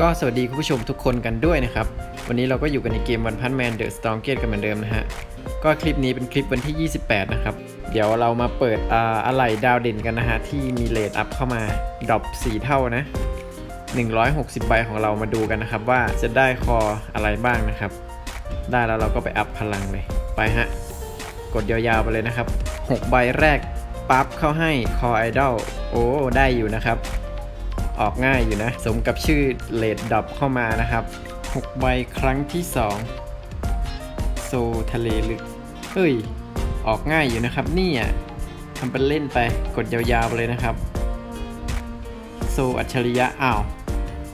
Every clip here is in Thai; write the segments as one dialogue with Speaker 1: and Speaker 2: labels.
Speaker 1: ก็สวัสดีคุณผู้ชมทุกคนกันด้วยนะครับ วันนี้เราก็อยู่กันในเกมวันพันแมนเดอะสตองเกตกันเหมือนเดิมนะฮะ ก็คลิปนี้เป็นคลิปวันที่ 28 นะครับ เดี๋ยวเรามาเปิดออะไหล่ดาวเด่นกันนะฮะ ที่มีเลทอัพเข้ามาดรอป4เท่านะ 160 ใบของเรามาดูกันนะครับ ว่าจะได้คออะไรบ้างนะครับ ได้แล้วเราก็ไปอัพพลังเลย ไปฮะ กดยาวๆไปเลยนะครับ 6 ใบแรกปั๊บเข้าให้คอไอดอลโอ้ได้อยู่นะครับ ออกง่ายอยู่นะ สมกับชื่อเลดดับเข้ามานะครับ 6 ใบครั้งที่ 2 โซทะเลลึก เฮ้ย ออกง่ายอยู่นะครับเนี่ยทำเป็นเล่นไปกดยาวๆไปเลยนะครับ โซอัจฉริยะอ้าว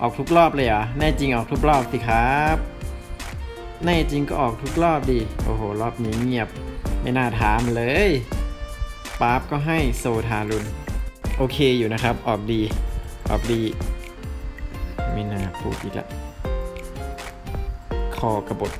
Speaker 1: ออกทุกรอบเลยเหรอแน่จริงออกทุกรอบสิครับแน่จริงก็ออกทุกรอบดิโอ้โห รอบนี้เงียบ ไม่น่าถามเลยป๊าบก็ให้โซทารุนโอเคอยู่นะครับ ออกดี ออกดี ไม่น่าพูดอีกละคอกระบฏ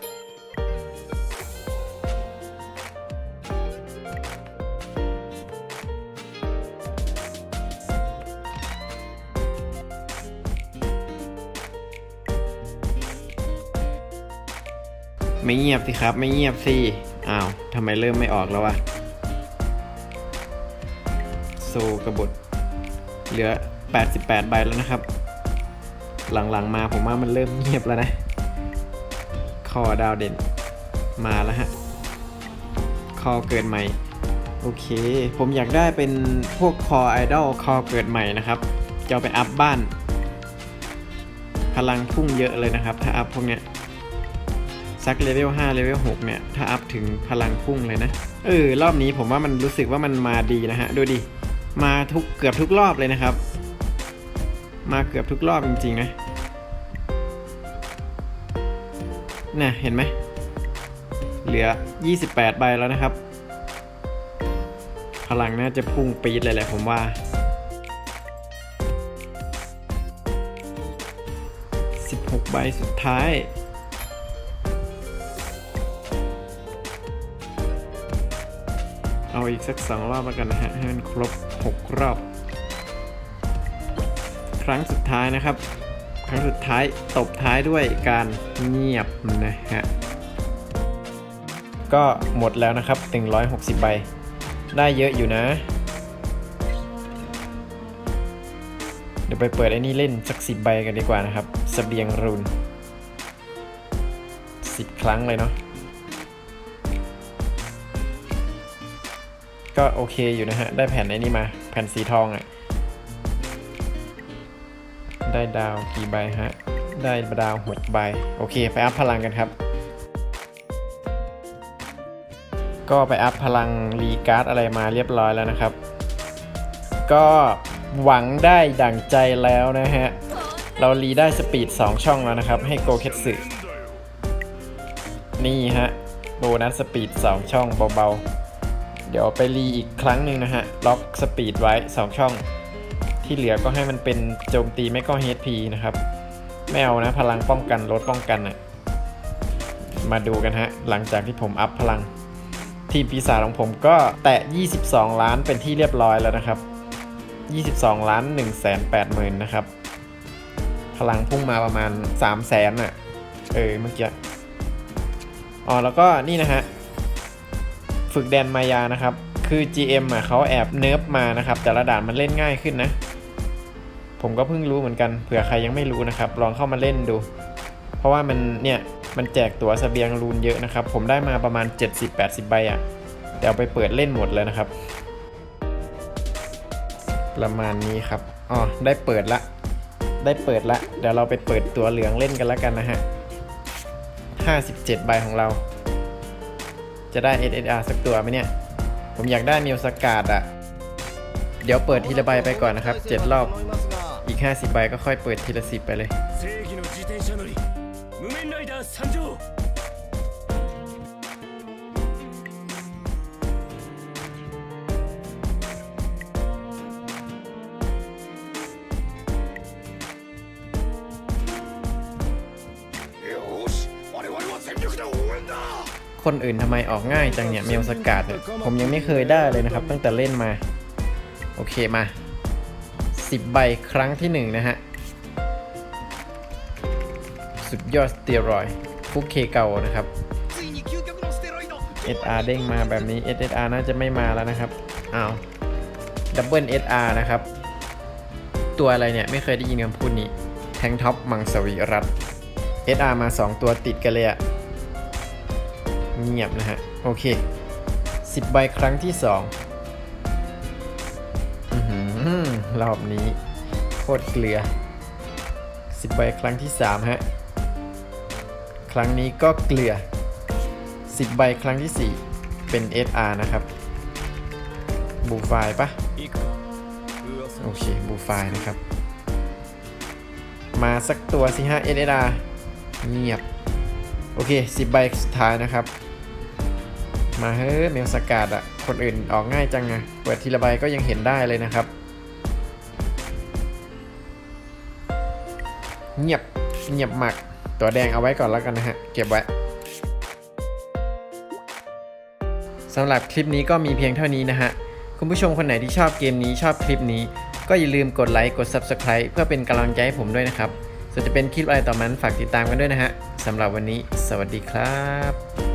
Speaker 1: ไม่เงียบสิครับ ไม่เงียบสิ อ้าวทำไมเริ่มไม่ออกแล้ววะโซกระบฏเหลือ 88 ใบแล้วนะครับ หลังๆมาผมว่ามันเริ่มเงียบแล้วนะ คอดาวเด่น มาแล้วฮะ คอเกิดใหม่ โอเค ผมอยากได้เป็นพวกคอไอดอลคอเกิดใหม่นะครับ จะเอาไปอัพบ้าน พลังพุ่งเยอะเลยนะครับ ถ้าอัพพวกเนี้ย สักเลเวล5เลเวล6เนี่ย ถ้าอัพถึงพลังพุ่งเลยนะ เออ รอบนี้ผมว่ามันรู้สึกว่ามันมาดีนะฮะ ดูดิ มาทุกเกือบทุกรอบเลยนะครับ มาเกือบทุกรอบจริง ๆ นะน่ะเห็นไหม เหลือ 28 ใบแล้วนะครับ พลังน่าจะพุ่งปี๊ดเลยแหละผมว่า16ใบสุดท้าย เอาอีกสักสองรอบแล้วกันนะฮะ ให้มันครบ 6 รอบ ครั้งสุดท้ายนะครับ ครั้งสุดท้ายตบท้ายด้วยการเงียบนะฮะ ก็หมดแล้วนะครับ 160 ใบ ได้เยอะอยู่นะ เดี๋ยวไปเปิดไอ้นี่เล่นสักสิบใบกันดีกว่านะครับสเสบียงรุนสิบครั้งเลยเนาะ ก็โอเคอยู่นะฮะ ได้แผ่นไอ้นี่มา แผ่นสีทองอะ่ะ ได้ดาวกี่ใบฮะ ได้ดาวหกใบ โอเค ไปอัพพลังกันครับ ก็ไปอัพพลังรีการ์ดอะไรมาเรียบร้อยแล้วนะครับ ก็หวังได้ดั่งใจแล้วนะฮะ เรารีได้สปีด 2 ช่องแล้วนะครับ ให้โกเคตสึนี่ฮะ โบนัสสปีด 2 ช่องเบาๆ เดี๋ยวไปรีอีกครั้งหนึ่งนะฮะ ล็อกสปีดไว้ 2 ช่อง ที่เหลือก็ให้มันเป็นโจมตีไม่ก็ HP นะครับ ไม่เอานะ พลังป้องกันลดป้องกันนะ่ะมาดูกันฮะ หลังจากที่ผมอัพพลัง ทีมปีศาจของผมก็แตะ 22 ล้านเป็นที่เรียบร้อยแล้วนะครับ 22 ล้าน1แสน8หมื่นนะครับ พลังพุ่งมาประมาณ3แสนอะ เออเมื่อกี้ อ๋อแล้วก็นี่นะฮะ ฝึกแดนมายานะครับ คือ GM อะเขาแอบเนิร์ฟมานะครับ แต่ละด่านมันเล่นง่ายขึ้นนะ ผมก็เพิ่งรู้เหมือนกันเผื่อใครยังไม่รู้นะครับ ลองเข้ามาเล่นดู เพราะว่ามันเนี่ยมันแจกตั๋วเสบียงรูนเยอะนะครับ ผมได้มาประมาณ 70-80 ใบอะ่ะเดี๋ยวเอาไปเปิดเล่นหมดเลยนะครับ ประมาณนี้ครับอ๋อได้เปิดละ ได้เปิดละ เดี๋ยวเราไปเปิดตัวเหลืองเล่นกันแล้วกันนะฮะ 57 ใบของเรา จะได้ SSR สักตัวไหมเนี่ย ผมอยากได้มิวสกาดอะเดี๋ยวเปิดทีละใบไปก่อนนะครับ 7 รอบ อีก 50 ใบก็ค่อยเปิดทีละ 10 ไปเลย คนอื่นทำไมออกง่ายจังเนี่ยเมลสกัดผมยังไม่เคยได้เลยนะครับ ตั้งแต่เล่นมา โอเคมา 10 ใบครั้งที่ 1 นะฮะ สุดยอดสเตียรอยฟุกเคเก่านะครับ SR เด้งมาแบบนี้ SSR น่าจะไม่มาแล้วนะครับเอาดับเบิล SR นะครับ ตัวอะไรเนี่ย ไม่เคยได้ยินคำพูดนี้ แทงท็อปมังสวิรัต SR มา 2 ตัวติดกันเลยอะ เงียบนะฮะ โอเค 10 ใบครั้งที่2อรอบนี้ โคตรเกลือ 10 ใบครั้งที่ 3 ฮะ ครั้งนี้ก็เกลือ 10 ใบครั้งที่ 4 เป็น SR นะครับ บูฟายปะโอเค บูฟายนะครับ มาสักตัวสิฮะ SR เงียบ โอเค 10 ใบสุดท้ายนะครับ มาเฮ้ยเมลสกัดอะคนอื่นออกง่ายจังไงเปิดทีละใบก็ยังเห็นได้เลยนะครับ เงียบเงียบหมากตัวแดงเอาไว้ก่อนแล้วกันนะฮะ เก็บไว้สำหรับคลิปนี้ก็มีเพียงเท่านี้นะฮะ คุณผู้ชมคนไหนที่ชอบเกมนี้ชอบคลิปนี้ ก็อย่าลืมกดไลค์กด Subscribe เพื่อเป็นกำลังใจให้ผมด้วยนะครับส่วนจะเป็นคลิปอะไรต่อมันฝากติดตามกันด้วยนะฮะสำหรับวันนี้ สวัสดีครับ